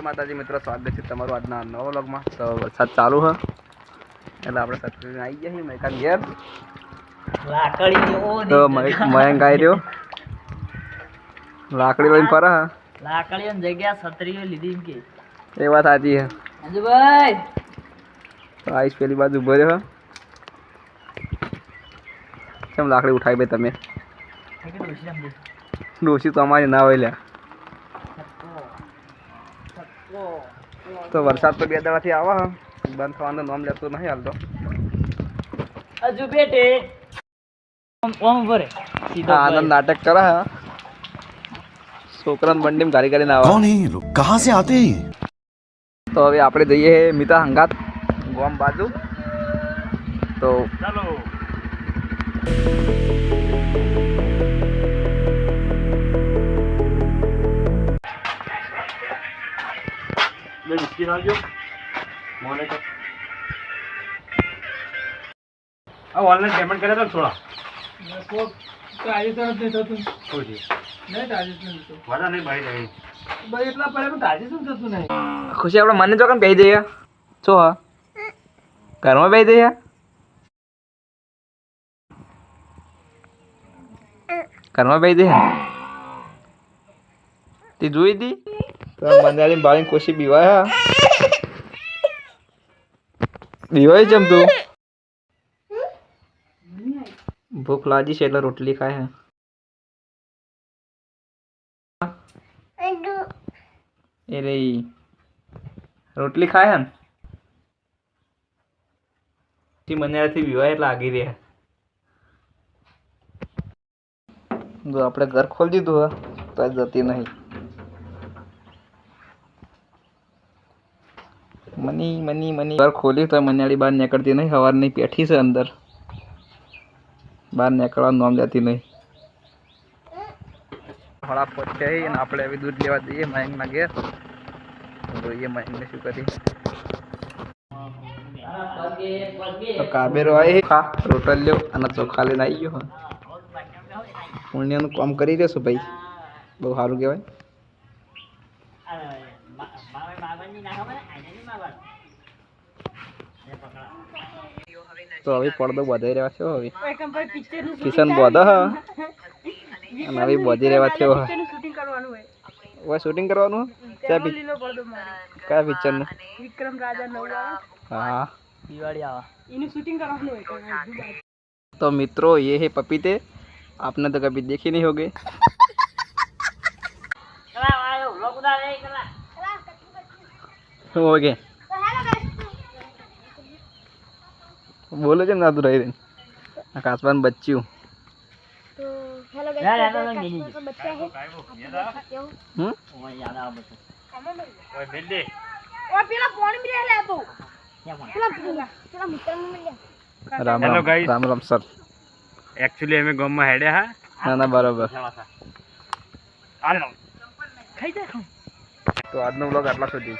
જય માતાજી મિત્રો. સ્વાગત છે તમારું આજના નવા વ્લોગમાં. તો વરસાદ ચાલુ હ. એટલે આપણે સત્સંગ આવી ગયા છીએ મહેકા ઘેર. લાકડી તો મયંક આવી રહ્યો. લાકડી લઈને ફરા હા. લાકડીઓ જગ્યા છત્રીઓ લીધી કે. એ વાત સાચી હે. રાજુભાઈ તો આઈશ પેલી બાજુ ઊભો રહ્યો કેમ લાકડી ઉઠાવી ભાઈ તમે. ડોશી તો અમારી ના હોય લ્યા. તો વરસાદ તો બે દાડાથી આવે બંધ થવાનું નામ લેતો નહીં હાલતો. હજુ બેટે આનંદ નાટક કરે હે. છોકરાને બંડીમ ગારી ગારી ના આવે કહા સે આતે? તો હવે આપણે જઈએ મિતા હંગાત ગોમ બાજુ. તો ચાલો. ઓનલાઈન પેમેન્ટ કરે તો થોડા વાદા નહીં ભાઈ રહી ખુશી આપણે મને ચોકન બેસી જઈએ શું હા ઘરમાં બેસી જઈએ ઘરમાં બેસી જઈએ તે જોઈ હતી તો મંદારી બાળી કોશી બીવાય બીવાય જેમ તું? ભૂખ લાગી છે એટલે રોટલી ખાય હે. એ રે રોટલી ખાય હે ને? મને વિવાહ એટલે આગી રહ્યા જો આપણે ઘર ખોલી દીધું હે, તો જતી નહીં. Money money money. ઘર ખોલી તો મનિયાળી બહાર નીકળતી નહીં સવારની પેઠી છે અંદર. બહાર નીકળવાનું નામ જતી નહીં. થોડા પહોંચે અને આપણે એવી દૂધ લેવા જઈએ મયંકના ઘેર. જોઈએ મયંકને શું કરી. તો કાબેરો આવી ખા લ્યો અને ચોખા લઈને આવી ગયો પુણ્યનું કામ કરી દેશું ભાઈ. બહુ સારું કહેવાય. તો હવે પડદો બધાઈ રહ્યા છે હવે કિશન બોધા હા અને હવે બધી રહેવા થયો હા હવે શૂટિંગ કરવાનું ક્યાં પિક કયા પિક્ચરનું વિક્રમ રાજા નવલા હા દિવાળી આવા એનું શૂટિંગ કરવાનું હોય તો હજુ तो मित्रों ये है पपीते आपने तो कभी देखे नहीं होंगे ઓકે. બોલો કેમ નાતું રહી રહી આ બચ્યું. રામ રામ સર. એકચ્યુઅલી અમે ગામમાં હેડ્યા હા. ના ના બરાબર. તો આજનો બ્લોગ આટલા સુધી.